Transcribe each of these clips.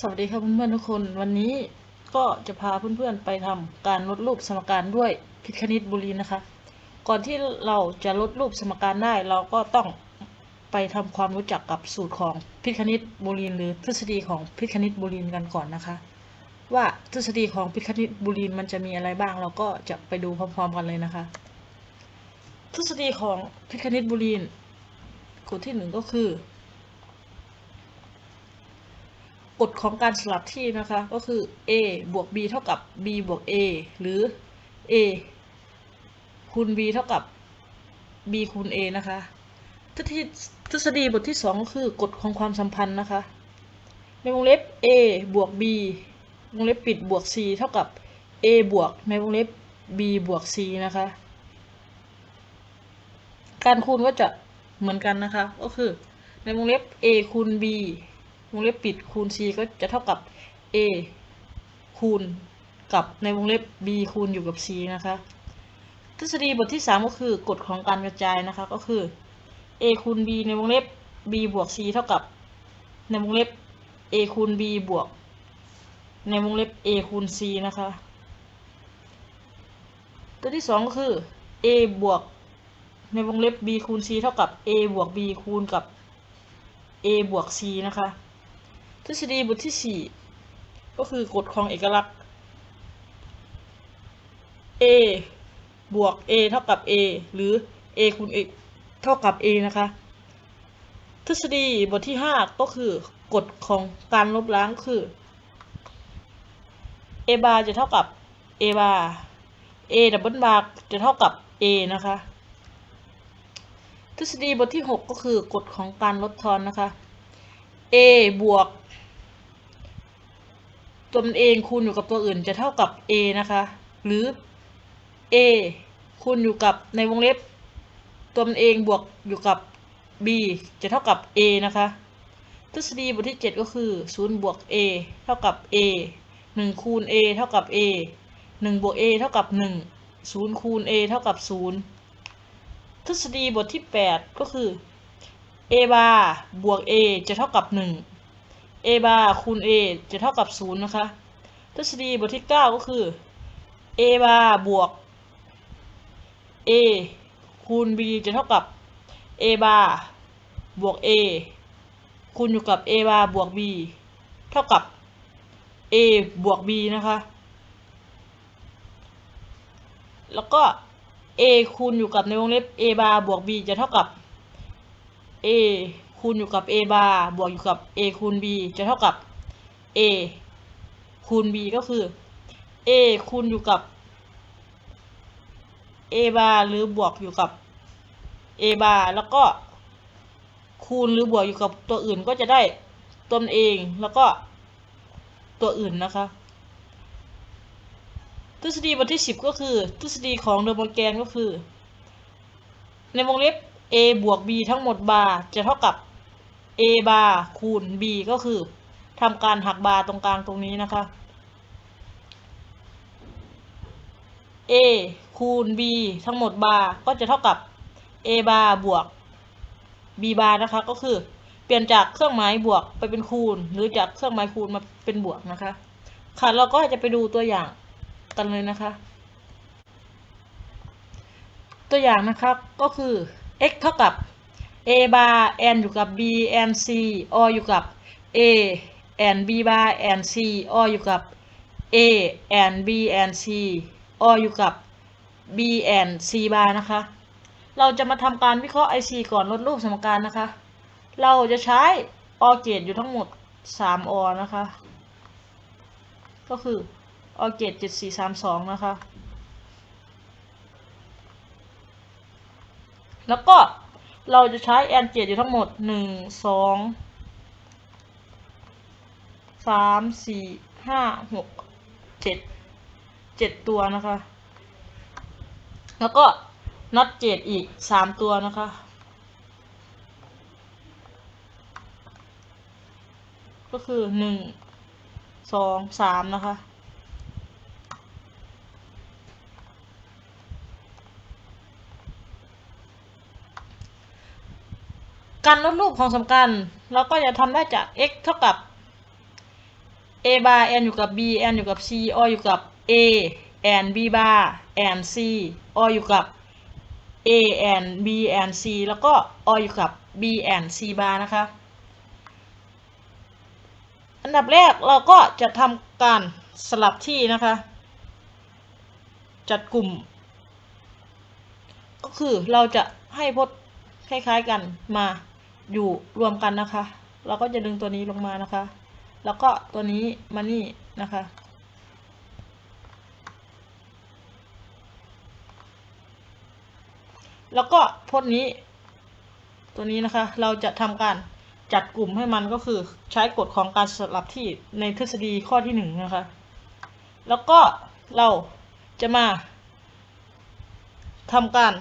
สวัสดีครับเพื่อนๆทุกคนวันนี้ก็จะพาเพื่อนๆไปทำการลดรูปสมการด้วยพิคณิตบูลีนนะคะ ก่อนที่เราจะลดรูปสมการได้ เราก็ต้องไปทำความรู้จักกับสูตรของพิคณิตบูลีนหรือทฤษฎีของพิคณิตบูลีนกันก่อนนะคะ ว่าทฤษฎีของพิคณิตบูลีนมันจะมีอะไรบ้าง เราก็จะไปดูพร้อมๆกันเลยนะคะ ทฤษฎีของพิคณิตบูลีนกฎที่หนึ่งก็คือ ก ฎของการสลับที่นะคะก็คือ a บวก b เท่ากับ b บวก a หรือ a คูณ b เท่ากับ b คูณ a นะคะทฤษฎีทฤษฎีบทที่สองก็คือกฎของความสัมพันธ์นะคะ ในวงเล็บ a บวก b วงเล็บปิดบวก c เท่ากับ a บวกในวงเล็บ b บวก c นะคะ การคูณก็จะเหมือนกันนะคะ ก็คือในวงเล็บ a คูณ b วงเล็บปิดคูณ c ก็จะเท่ากับ a คูณกับในวงเล็บ b คูณอยู่กับ c นะคะ ทฤษฎีบทที่ 3 ก็คือกฎของการกระจายนะคะก็คือ a คูณ b ในวงเล็บ b บวก c เท่ากับ ในวงเล็บ a คูณ b บวก ในวงเล็บ a คูณ c นะคะ ตัวที่ 2 ก็คือ a บวก ในวงเล็บ b คูณ c เท่ากับ a บวก b คูณกับ a บวก c นะคะ ทฤษฎีบทที่ 4 ก็คือกฎของเอกลักษณ์ a บวก a เท่ากับ a หรือ a คูณ a เท่ากับ a นะคะ ทฤษฎีบทที่ 5 ก็คือกฎของการลบล้างคือ a bar จะเท่ากับ a bar a double bar จะเท่ากับ a นะคะ ทฤษฎีบทที่ 6 ก็คือกฎของการลดทอนนะคะ a บวก ตัวมันเองคูณอยู่กับตัวอื่นจะเท่ากับ a นะคะ หรือ a คูณอยู่กับในวงเล็บตัวมันเองบวกอยู่กับ b จะเท่ากับ a นะคะ ทฤษฎีบทที่ 7 ก็คือ 0 บวก a เท่ากับ a 1 คูณ a เท่ากับ a 1 บวก a เท่ากับ 1 0 คูณ a เท่ากับ 0 ทฤษฎีบทที่ 8 ก็คือ a bar บวก a จะเท่ากับ 1 a bar คูณ a จะเท่ากับ 0 นะคะ ทฤษฎีบทที่ 9 ก็คือ a bar บวก a คูณ b จะเท่ากับ a bar บวก a คูณอยู่กับ a bar บวก b เท่ากับ a บวก b นะคะ แล้วก็ a คูณอยู่กับในวงเล็บ a bar บวก b จะเท่ากับ a คูณอยู่กับ a bar บวกอยู่กับ a คูณ b จะเท่ากับ a คูณ b ก็คือ a คูณอยู่กับ a bar หรือบวกอยู่กับ a bar แล้วก็คูณหรือบวกอยู่กับตัวอื่นก็จะได้ตนเองแล้วก็ตัวอื่นนะคะ ทฤษฎีบทที่ 10 ก็คือ ทฤษฎีของเดอโมแกนก็คือ ในวงเล็บ a บวก b ทั้งหมดบาร์จะเท่ากับ a บาร์คูณ b ก็คือทำการหักบาร์ตรงกลางตรงนี้นะคะ a คูณ b ทั้งหมดบาร์ก็จะเท่ากับ a บาร์บวก b บาร์นะคะ ก็คือเปลี่ยนจากเครื่องหมายบวกไปเป็นคูณ หรือจากเครื่องหมายคูณมาเป็นบวกนะคะ ค่ะเราก็จะไปดูตัวอย่างกันเลยนะคะ ตัวอย่างนะครับก็คือ x เท่ากับ a bar and อยู่กับ b and c or อยู่กับ a and b bar and c or อยู่กับ a and b and c or อยู่กับ b and c bar นะคะ เราจะมาทำการวิเคราะห์ IC ก่อนลดรูปสมการนะคะ เราจะใช้ OR เกตอยู่ทั้งหมด 3 OR นะคะ ก็คือ OR เกต7432 นะคะ แล้วก็ เราจะใช้แอนเกตอยู่ทั้งหมด 1 2 3 4 5 6 7 7 ตัวนะคะ แล้วก็น็อตเจดอีก 3 ตัวนะคะ ก็คือ 1 2 3 นะคะ การลดรูปของสมการเราก็จะทำได้จาก x เท่ากับ a bar n อยู่กับ b n อยู่กับ c or อยู่กับ a and b bar and c or อยู่กับ a and b and c แล้วก็ o อยู่กับ b and c bar นะคะ อันดับแรกเราก็จะทำการสลับที่นะคะ จัดกลุ่ม ก็คือเราจะให้พจน์คล้ายๆกันมา อยู่รวมกันนะคะ เราก็จะดึงตัวนี้ลงมานะคะ แล้วก็ตัวนี้มานี่นะคะ แล้วก็พจน์นี้ ตัวนี้นะคะ เราจะทำการจัดกลุ่มให้มันก็คือใช้กฎของการสลับที่ในทฤษฎีข้อที่หนึ่งนะคะ แล้วก็เราจะมาทำการ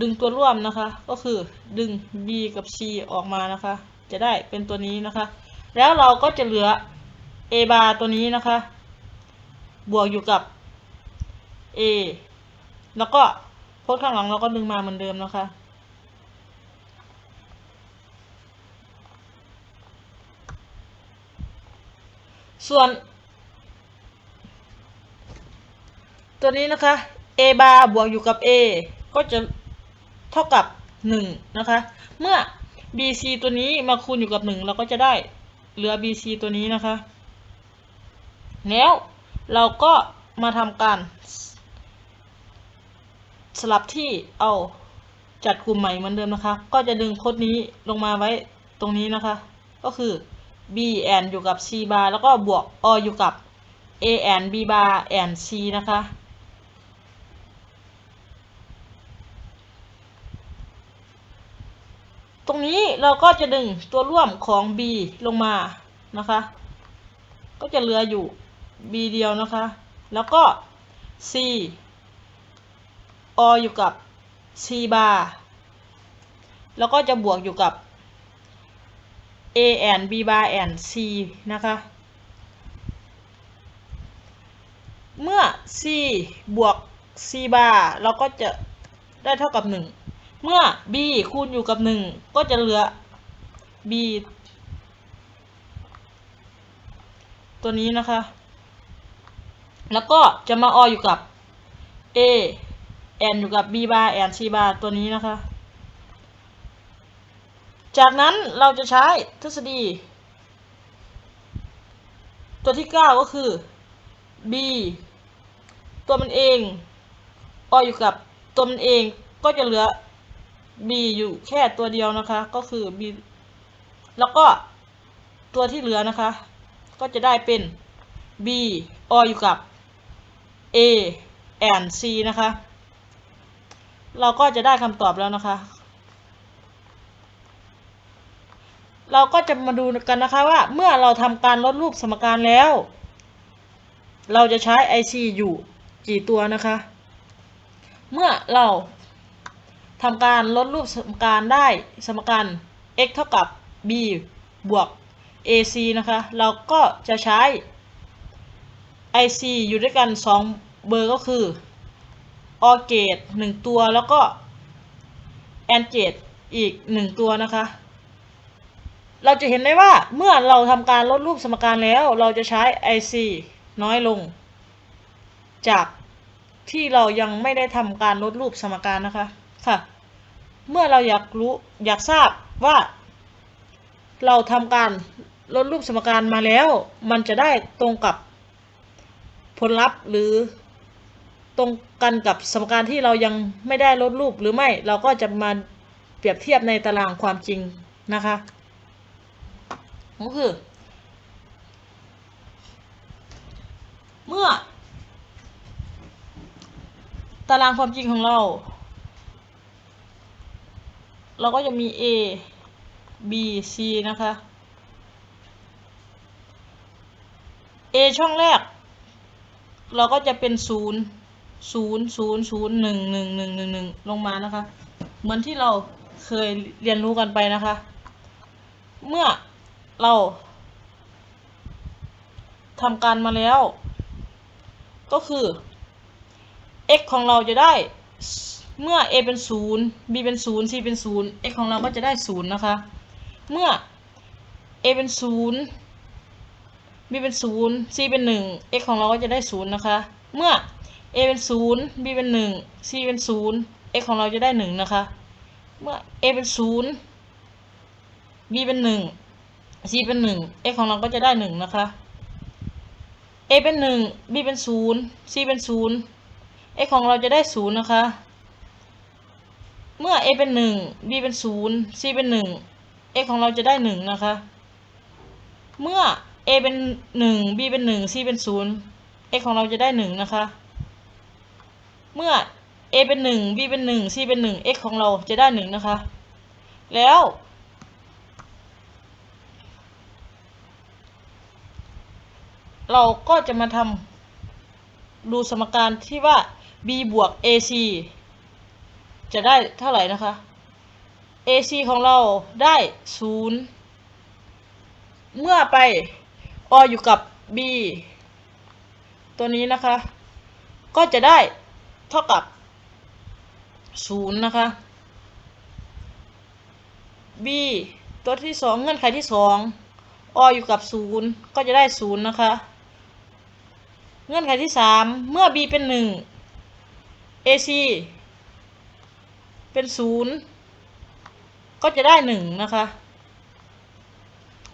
ดึงตัวร่วมนะคะ ก็คือดึง b กับ c ออกมานะคะ จะได้เป็นตัวนี้นะคะ แล้วเราก็จะเหลือ a bar ตัวนี้นะคะ บวกอยู่กับ a แล้วก็พจน์ข้างหลังเราก็ดึงมาเหมือนเดิมนะคะ ส่วน ตัวนี้นะคะ a bar บวกอยู่กับ a ก็จะ เท่ากับ 1 นะคะ เมื่อ bc ตัวนี้มาคูณอยู่กับ 1 เราก็จะได้เหลือ bc ตัวนี้นะคะ แล้วเราก็มาทำการ สลับที่เอาจัดกลุ่มใหม่เหมือนเดิมนะคะ ก็จะดึงโค้ดนี้ลงมาไว้ตรงนี้นะคะ ก็คือ b and อยู่กับ c bar แล้วก็บวก o อยู่กับ a and b bar and c นะคะ รงนี้เราก็จะดึงตัวร่วมของ b ลงมานะคะ ก็จะเหลืออยู่ b เดียวนะคะ แล้วก็ c o อยู่กับ c bar แล้วก็จะบวกอยู่กับ a and b bar and c นะคะ เมื่อ c บวก c bar เราก็จะได้เท่ากับ 1 เมื่อ b คูณอยู่กับ 1 ก็จะเหลือ b ตัวนี้นะคะ แล้วก็จะมา o อยู่กับ a n อยู่กับ b bar and c bar ตัวนี้นะคะ จากนั้นเราจะใช้ทฤษฎี ตัวที่ 9 ก็คือ b ตัวมันเอง o อยู่กับตัวมันเองก็จะเหลือ b อยู่แค่ตัวเดียวนะคะ ก็คือ b แล้วก็ตัวที่เหลือนะคะ ก็จะได้เป็น b or อยู่กับ a and c นะคะ เราก็จะได้คำตอบแล้วนะคะ เราก็จะมาดูกันนะคะว่าเมื่อเราทำการลดรูปสมการแล้ว เราจะใช้ IC อยู่กี่ตัวนะคะ เมื่อเรา ทำการลดรูปสมการได้สมการ x เท่ากับ b บวก ac นะคะ เราก็จะใช้ IC อยู่ด้วยกัน 2 เบอร์ก็คือ OR gate 1ตัวแล้วก็ AND gate อีก 1 ตัวนะคะ เราจะเห็นได้ว่าเมื่อเราทำการลดรูปสมการแล้วเราจะใช้ IC น้อยลง จากที่เรายังไม่ได้ทำการลดรูปสมการนะคะ ค่ะ เมื่อเราอยากรู้อยากทราบว่า เราทำการลดรูปสมการมาแล้ว มันจะได้ตรงกับผลลัพธ์หรือตรงกันกับสมการที่เรายังไม่ได้ลดรูปหรือไม่เราก็จะมาเปรียบเทียบในตารางความจริงนะคะก็คือ เมื่อ ตารางความจริงของเรา เราก็จะมี A B C นะคะ A ช่องแรก เราก็จะเป็นศูนย์ศูนย์ศูนย์ศูนย์หนึ่งหนึ่งหนึ่งหนึ่งหนึ่งลงมานะคะ เหมือนที่เราเคยเรียนรู้กันไปนะคะ เมื่อเราทำการมาแล้ว ก็คือ x ของเราจะได้ เมื่อ a เป็นศูนย์ b เป็นศูนย์ c เป็นศูนย์ x ของเราก็จะได้ศูนย์นะคะ เมื่อ a เป็นศูนย์ b เป็นศูนย์ c เป็นหนึ่ง x ของเราก็จะได้ศูนย์นะคะ เมื่อ a เป็นศูนย์ b เป็นหนึ่ง c เป็นศูนย์ x ของเราจะได้หนึ่งนะคะ เมื่อ a เป็นศูนย์ b เป็นหนึ่ง c เป็นหนึ่ง x ของเราก็จะได้หนึ่งนะคะ a เป็นหนึ่ง b เป็นศูนย์ c เป็นศูนย์ x ของเราจะได้ศูนย์นะคะ เมื่อ a เป็นหนึ่ง b เป็นศูนย์ c เป็นหนึ่ง x ของเราจะได้หนึ่งนะคะ เมื่อ a เป็นหนึ่ง b เป็นหนึ่ง c เป็นศูนย์ x ของเราจะได้หนึ่งนะคะ เมื่อ a เป็นหนึ่ง b เป็นหนึ่ง c เป็นหนึ่ง x ของเราจะได้หนึ่งนะคะ แล้วเราก็จะมาทำดูสมการที่ว่า b บวก ac จะได้เท่าไหร่นะคะ AC ของเราได้ศูนย์เมื่อไปออยู่กับ B ตัวนี้นะคะ ก็จะได้เท่ากับศูนย์นะคะ B ตัวที่สองเงื่อนไขที่สองออยู่กับศูนย์ก็จะได้ศูนย์นะคะ เงื่อนไขที่สามเมื่อ B เป็นหนึ่ง AC เป็นศูนย์ก็จะได้หนึ่งนะคะ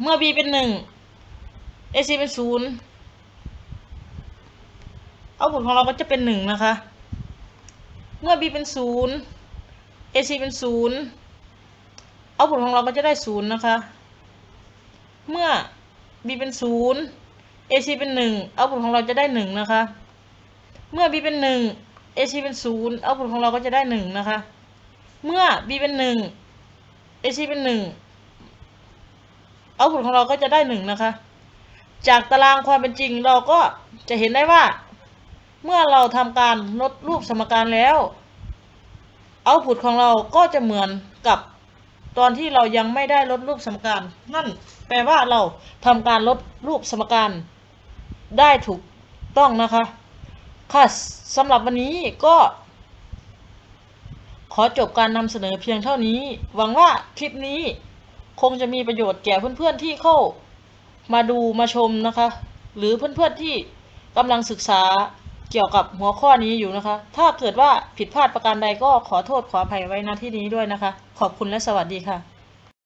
เมื่อ b เป็นหนึ่ง ac เป็นศูนย์เอาผลของเราก็จะเป็นหนึ่งนะคะ เมื่อ b เป็นศูนย์ ac เป็นศูนย์เอาผลของเราก็จะได้ศูนย์นะคะ เมื่อ b เป็นศูนย์ ac เป็นหนึ่งเอาผลของเราจะได้หนึ่งนะคะ เมื่อ b เป็นหนึ่ง ac เป็นศูนย์เอาผลของเราก็จะได้หนึ่งนะคะ เมื่อ b เป็นหนึ่ง ac เป็นหนึ่งเอาผลของเราก็จะได้หนึ่งนะคะ จากตารางความเป็นจริงเราก็จะเห็นได้ว่า เมื่อเราทำการลดรูปสมการแล้วเอาผลของเราก็จะเหมือนกับตอนที่เรายังไม่ได้ลดรูปสมการ นั่นแปลว่าเราทำการลดรูปสมการได้ถูกต้องนะคะ ค่ะสำหรับวันนี้ก็ ขอจบการนำเสนอเพียงเท่านี้ หวังว่าคลิปนี้คงจะมีประโยชน์แก่เพื่อนๆที่เข้ามาดูมาชมนะคะ หรือเพื่อนๆที่กำลังศึกษาเกี่ยวกับหัวข้อนี้อยู่นะคะ ถ้าเกิดว่าผิดพลาดประการใดก็ขอโทษขออภัยไว้ณที่นี้ด้วยนะคะ ขอบคุณและสวัสดีค่ะ